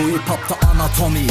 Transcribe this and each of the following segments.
Bu hip hopta anatomi.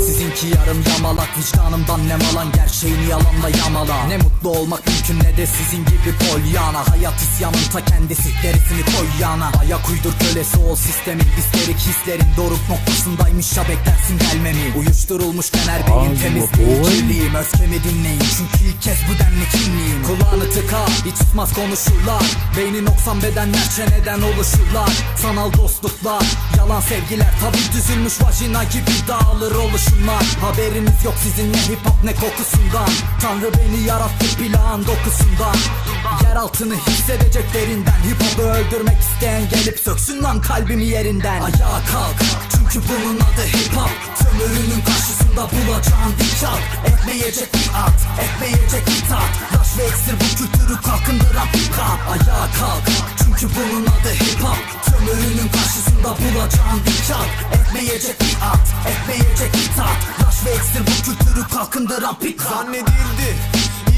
Sizinki yarım yamalak Vicdanımdan ne malan Gerçeğini yalanla yamala. Ne mutlu olmak mümkün ne de sizin gibi polyana. Hayat isyanın ta kendisi Derisini koy yana. Ayak uydur kölesi ol sistemin İsterik hislerin doruk noktasındaymış ya beklersin gelmemi. Uyuşturulmuşken her beyin Ağzı temiz boy. değil kirliyim Öfkemi dinleyin. Çünkü ilk kez bu denli kinliyim Kulağını tıka hiç tutmaz konuşurlar. Beynin oksan bedenler çeneden oluşurlar? Sanal dostluklar yalan sevgiler Tabi düzülmüş vajina gibi dağılır oluşumlar. Haberiniz yok sizin ne hip hop ne kokusundan. Tanrı beni yarattı plağın dokusundan. Yer altını hissedeceklerinden Hip hop'u öldürmek isteyen gelip söksün lan kalbimi yerinden. Ayağa kalk çünkü bunun adı hip hop. Sömürünün karşısında bulacağın dikkat Etmeyecek bir at, etmeyecek bir tat. Taş ve iksir bu kültürü kalkındıran bir kap Ayağa kalk çünkü bunun adı hip hop. Sömürünün karşısında bulacağın dikkat Etmeyecek bir at, etmeyecek bir tat. Taş ve iksir bu kültürü kalkındıran bir kap Zannedildi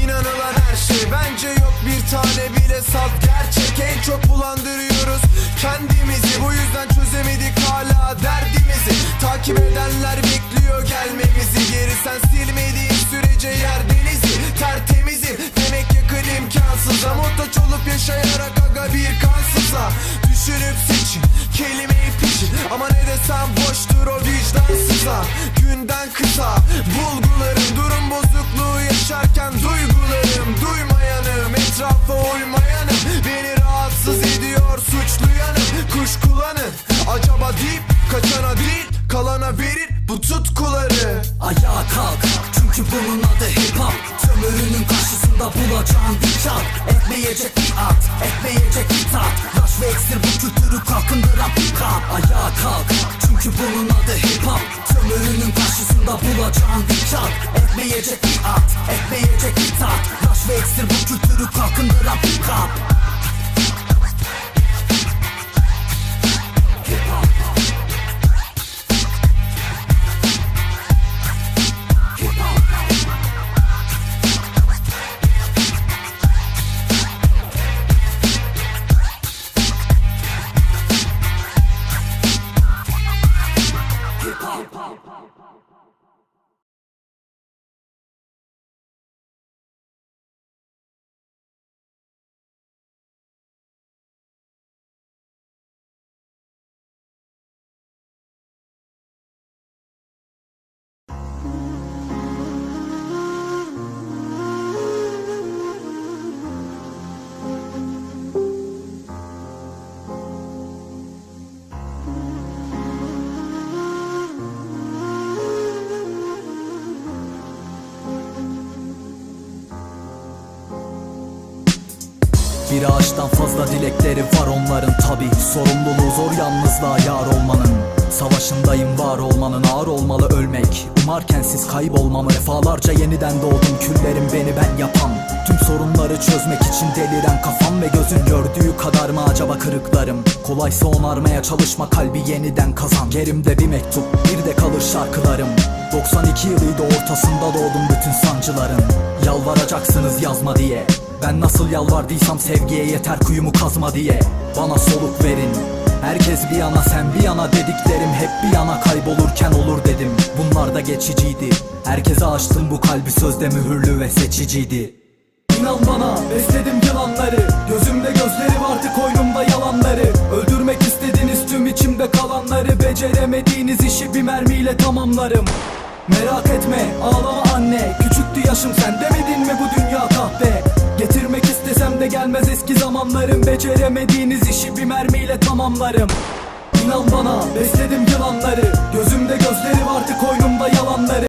inanılan her şey. Bence yok bir tane bile saf gerçek. En çok bulandırıyoruz kendimizi. Bu yüzden çözemedik hala derdimizi. Takip edenler bekliyor gelmemizi. Geri sen silmediğin sürece yer denizi. Tertemizim demek yakın imkansız. Muhtaç olup yaşayarak bir kansıza Düşürüp seçin kelimeyi pişin Ama ne desem boştur o vicdansıza. Günden kısa bulgularım Durum bozukluğu yaşarken duygularım Duymayanım etrafa uymayanım. Beni rahatsız ediyor suçlu yanım Kuşkulanın acaba deyip kaçana değil Kalana verir bu tutkuları. Ayağa kalk çünkü bunun adı hip hop. Sömürünün karşısında bulacağın dikkat Etmeyecek bir at, etmeyecek bir tat. Taş ve iksir bu kültürü kalkındıran bir kap. Ayağa kalk çünkü bunun adı hip hop. Sömürünün karşısında bulacağın dikkat Etmeyecek bir at, etmeyecek bir tat. Taş ve iksir bu kültürü kalkındıran bir kap pow, pow, pow, pow. Bir ağaçtan fazla dilekleri var onların tabi Sorumluluğu zor yalnızlığa yar olmanın. Savaşındayım var olmanın ağır olmalı ölmek. Umarken siz kaybolmamı Defalarca yeniden doğdum beni ben yapan Tüm sorunları çözmek için deliren kafam Ve gözün gördüğü kadar mı acaba kırıklarım? Kolaysa onarmaya çalışma kalbi yeniden kazan. Gerimde bir mektup bir de kalır şarkılarım. 92 yılıydı ortasında doğdum bütün sancıların Yalvaracaksınız yazma diye. Ben nasıl yalvardıysam sevgiye yeter kuyumu kazma diye. Bana soluk verin Herkes bir yana sen bir yana dediklerim hep bir yana. Kaybolurken olur dedim Bunlar da geçiciydi. Herkese açtım bu kalbi sözde mühürlü ve seçiciydi. İnan bana besledim yılanları Gözümde gözleri vardı koynumda yalanları. Öldürmek istediğiniz tüm içimde kalanları. Beceremediğiniz işi bir mermiyle tamamlarım. Merak etme ağlama anne yaşım sen demedin mi bu dünya kahpe Getirmek istesem de gelmez eski zamanlarım. Beceremediğiniz işi bir mermiyle tamamlarım. İnan bana besledim yılanları. Gözümde gözleri vardı koynumda yalanları